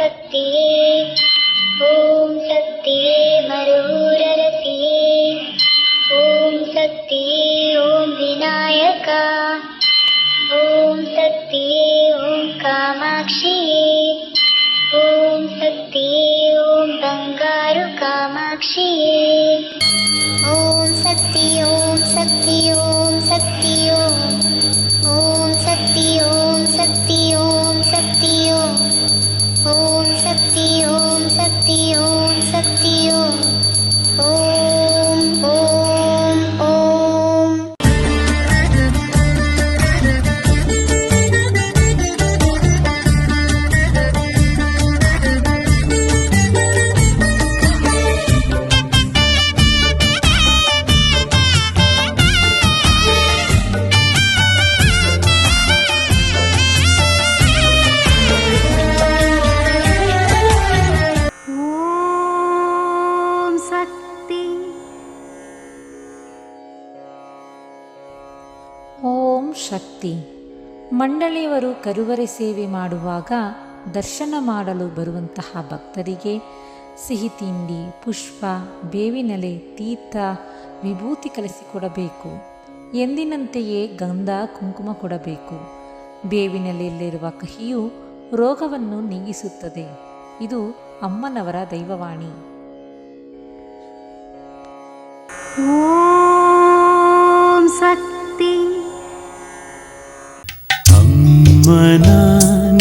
सत्ये। ॐ सत्ये मरुररति ॐ सत्य ॐ विनायका। ॐ सत्य ॐ कामाक्षिये ॐ सत्य ॐ बङ्गारु बङ्गारुकामाक्षी ಓಂ ಶಕ್ತಿ. ಮಂಡಳಿಯವರು ಕರುವರೆ ಸೇವೆ ಮಾಡುವಾಗ ದರ್ಶನ ಮಾಡಲು ಬರುವಂತಹ ಭಕ್ತರಿಗೆ ಸಿಹಿ ತಿಂಡಿ, ಪುಷ್ಪ, ಬೇವಿನೆಲೆ, ತೀರ್ಥ, ವಿಭೂತಿ ಕಲಿಸಿಕೊಡಬೇಕು ಎಂದಿನಂತೆಯೇ ಗಂಧ, ಕುಂಕುಮ ಕೊಡಬೇಕು. ಬೇವಿನೆಲೆಯಲ್ಲಿರುವ ಕಹಿಯು ರೋಗವನ್ನು ನೀಗಿಸುತ್ತದೆ. ಇದು ಅಮ್ಮನವರ ದೈವವಾಣಿ.